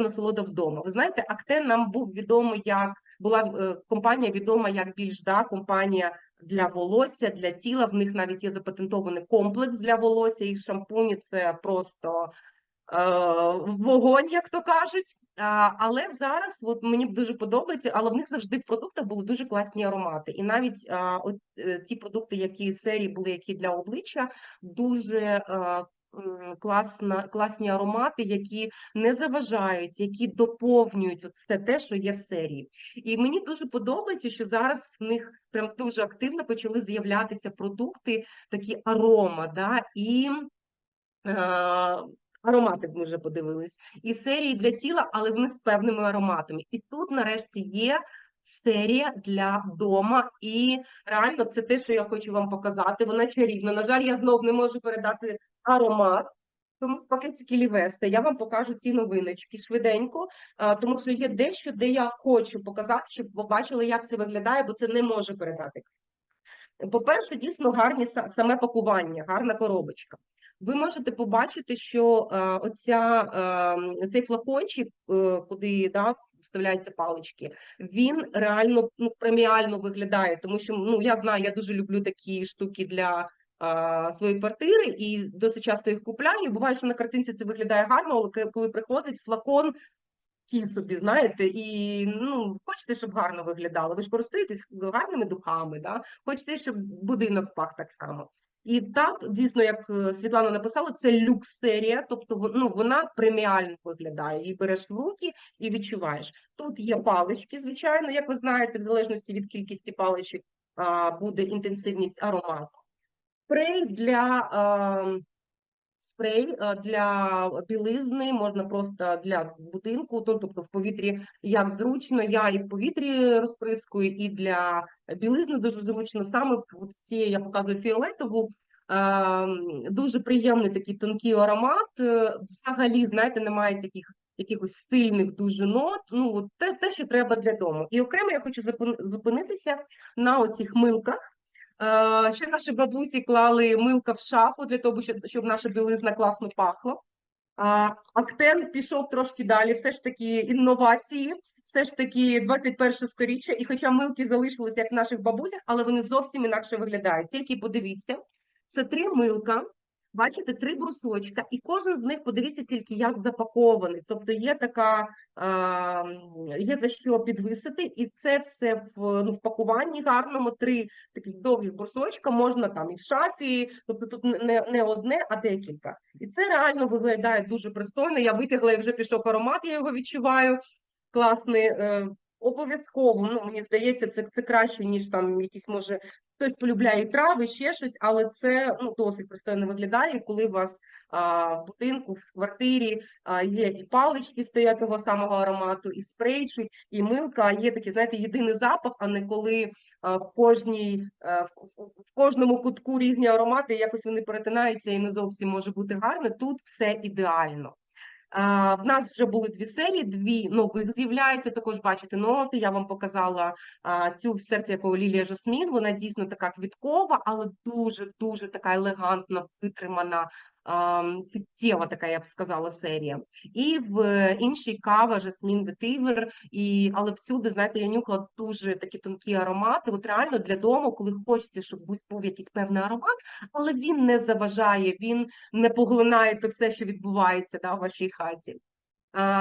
насолода вдома. Ви знаєте, Актен нам був відомий як була е, компанія відома як більш да, компанія для волосся, для тіла. В них навіть є запатентований комплекс для волосся. Їх шампуні це просто е, вогонь, як то кажуть. Але зараз от мені дуже подобається, але в них завжди в продуктах були дуже класні аромати. І навіть от, е, ті продукти, які серії були, які для обличчя, дуже е, класна, класні аромати, які не заважають, які доповнюють от все те, що є в серії. І мені дуже подобається, що зараз в них прям дуже активно почали з'являтися продукти, такі арома, да, і е, аромати ми вже подивились, і серії для тіла, але вони з певними ароматами. І тут нарешті є серія для дома, і реально це те, що я хочу вам показати. Вона чарівна. На жаль, я знов не можу передати аромат. Тому в пакетики Лівеста я вам покажу ці новиночки швиденько, тому що є дещо, де я хочу показати, щоб ви бачили, як це виглядає, бо це не може передати. По-перше, дійсно гарні саме пакування, гарна коробочка. Ви можете побачити, що е, оця, е, цей флакончик, е, куди да, вставляються палички, він реально ну, преміально виглядає, тому що ну, я знаю, я дуже люблю такі штуки для своєї квартири і досить часто їх купляю. Буває, що на картинці це виглядає гарно, але коли приходить флакон, такий собі, знаєте, і ну, хочете, щоб гарно виглядало. Ви ж користуєтесь гарними духами, да? хочете, щоб будинок пах так само. І так, дійсно, як е, Світлана написала, це люкс-серія, тобто вон- ну, вона преміально виглядає. І береш в руки і відчуваєш. Тут є палички, звичайно, як ви знаєте, в залежності від кількості паличок буде інтенсивність аромату. Спрей для спрей для білизни, можна просто для будинку, тобто в повітрі як зручно. Я і в повітрі розприскую, і для білизни дуже зручно. Саме в цій я показую фіолетову. Дуже приємний такий тонкий аромат. е, Взагалі, знаєте, немає таких якихось стильних дуже нот. Ну, те, те, що треба для дому. І окремо я хочу зупинитися на оцих милках. Е, Ще наші бабусі клали милка в шафу для того, щоб, наша білизна класно пахла. А, Актен пішов трошки далі, все ж таки інновації, все ж таки 21 сторіччя, і хоча милки залишились як в наших бабусях, але вони зовсім інакше виглядають. Тільки подивіться, це три милка, бачите, три брусочка, і кожен з них, подивіться тільки, як запакований. Тобто є така, м, є за що підвисити, і це все в, ну, в пакуванні гарному, три таких довгих брусочка, можна там і в шафі, тобто тут не, не одне, а декілька. І це реально виглядає дуже пристойно. Я витягла і вже пішов аромат, я його відчуваю. Класний. Е, обов'язково, ну, мені здається, це, це краще, ніж там якісь, може, хтось полюбляє трави, ще щось, але це ну, досить пристойно виглядає, коли у вас а, в будинку, в квартирі а, є і палички стоять того самого аромату, і спрейчик, і милка, є такий, знаєте, єдиний запах, а не коли а, в кожній, а, в, в- кожному кутку різні аромати, якось вони перетинаються і не зовсім може бути гарно. Тут все ідеально. В нас вже були дві серії, дві нових з'являються. Також бачите ноти. Я вам показала цю в серці якого Лілія Жасмін. Вона дійсно така квіткова, але дуже дуже така елегантна, витримана, підтєва така, я б сказала, серія. І в іншій кава Жасмін Ветивер. І але всюди, знаєте, я нюхала дуже такі тонкі аромати. От реально для дому, коли хочеться, щоб був якийсь певний аромат, але він не заважає, він не поглинає те все, що відбувається да, в вашій хаті. А,